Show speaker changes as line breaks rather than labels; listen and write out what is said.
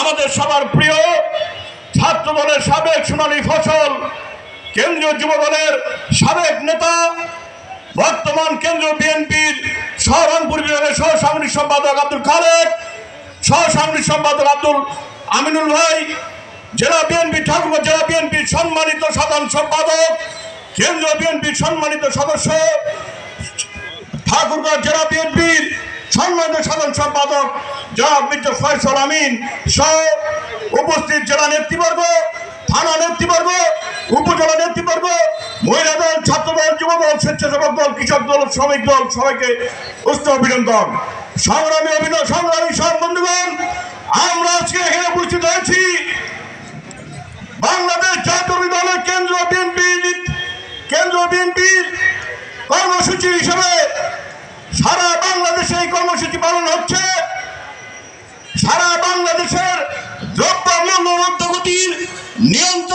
আমাদের সবার প্রিয় ছাত্র দলের সাবেক সোনালী ফসল কেন্দ্রীয় যুব দলের সাবেক নেতা, বর্তমান কেন্দ্রীয় বিএনপির সহরংপুর বিভাগের সহ সাংগঠনিক সম্পাদক আব্দুল খালেক সহ সাংগঠনিক সম্পাদক আব্দুল আমিনুল ভাই, জেলা বিএনপি ঠাকুর, জেলা বিএনপির সম্মানিত সাধারণ সম্পাদক, কেন্দ্রীয় বিএনপির সম্মানিত সদস্য, ঠাকুরগাঁও জেলা সাধারণ সম্পাদক জনাব মির্জা ফয়সল আমিন সহ উপস্থিত জেলা নেতৃবর্গ, থানা নেতৃবর্গ, উপজেলা নেতৃবর্গ, মহিলা দল, ছাত্র দল, যুব দল, স্বেচ্ছাসেবক দল, কৃষক দল, শ্রমিক দল, সবাইকে উষ্ণ অভিনন্দন। সংগ্রামী অভিনয় সংগ্রামী সব বন্ধুগণ, আমরা আজকে এখানে উপস্থিত হয়েছি। বাংলাদেশ জাতীয় দলের কেন্দ্র বিএনপি কেন্দ্র বিএনপির কর্মসূচি হিসেবে সারা কর্মসূচি পালন হচ্ছে। সারা বাংলাদেশের দ্রব্য মূল্য নিয়ন্ত্রণ